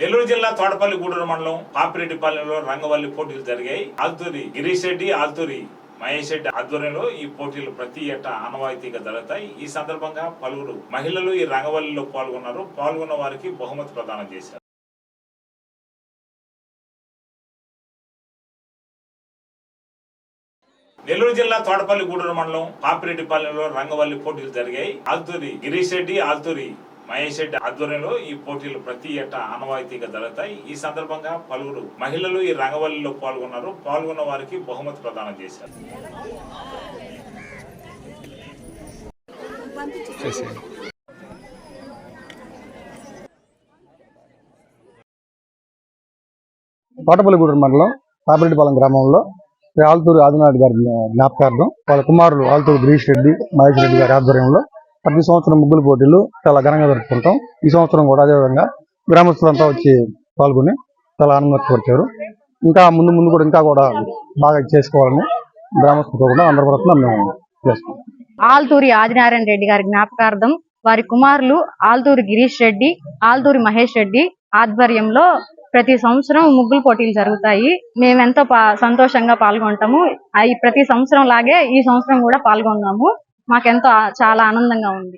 నెల్లూరు జిల్లా తోటపల్లి గూడూరు మండలం పాపిరెడ్డిపాలెంలో రంగవల్లి పోటీలు జరిగాయి. ఆల్తూరి గిరీష్ రెడ్డి ఆల్తూరి మహేష్ రెడ్డి ఆధ్వర్యంలో ఈ పోటీలు ప్రతి ఏటా ఆనవాయితీగా జరుగుతాయి. ఈ సందర్భంగా పలువురు మహిళలు ఈ రంగవల్లిలో పాల్గొన్నారు. పాల్గొన్న వారికి బహుమతి ప్రదానం చేశారు. నెల్లూరు జిల్లా తోటపల్లి గూడూరు మండలం పాపిరెడ్డిపాలెంలో రంగవల్లి పోటీలు జరిగాయి. ఆల్తూరి గిరీష్ రెడ్డి ఆల్తూరి మహేష్ రెడ్డి ఆధ్వర్యంలో ఈ పోటీలు ప్రతి ఏటా ఆనవాయితీగా జరుగుతాయి. ఈ సందర్భంగా పలువురు మహిళలు ఈ రంగవల్లిలో పాల్గొన్నారు. పాల్గొన్న వారికి బహుమతి ప్రదానం చేశారు. తోటపల్లిగూడెం మండలం పాపిరెడ్డిపాలెం గ్రామంలో ఆల్తూరు ఆదినాథ్ గారి జ్ఞాపకార్థం వాళ్ళ కుమారులు ఆల్తూరు గిరీష్ రెడ్డి మహేష్ రెడ్డి గారి ఆధ్వర్యంలో ప్రతి సంవత్సరం ముగ్గుల పోటీలు చాలా ఘనంగా జరుపుకుంటాం. ఈ సంవత్సరం కూడా అదేవిధంగా గ్రామస్తులంతా వచ్చి పాల్గొని చాలా ఆనందపరిచారు. ఇంకా ముందు ముందు కూడా ఇంకా కూడా బాగా చేసుకోవాలని గ్రామస్తులతో కూడా అందరి తరఫున మేము చేస్తాం. ఆల్తూరి ఆదినారాయణ రెడ్డి గారి జ్ఞాపకార్థం వారి కుమారులు ఆల్తూరి గిరీష్ రెడ్డి ఆల్తూరి మహేష్ రెడ్డి ఆధ్వర్యంలో ప్రతి సంవత్సరం ముగ్గులు పోటీలు జరుగుతాయి. మేమెంతో పా- సంతోషంగా పాల్గొంటాము. ప్రతి సంవత్సరం లాగే ఈ సంవత్సరం కూడా పాల్గొన్నాము. మాకెంతో చాలా ఆనందంగా ఉంది.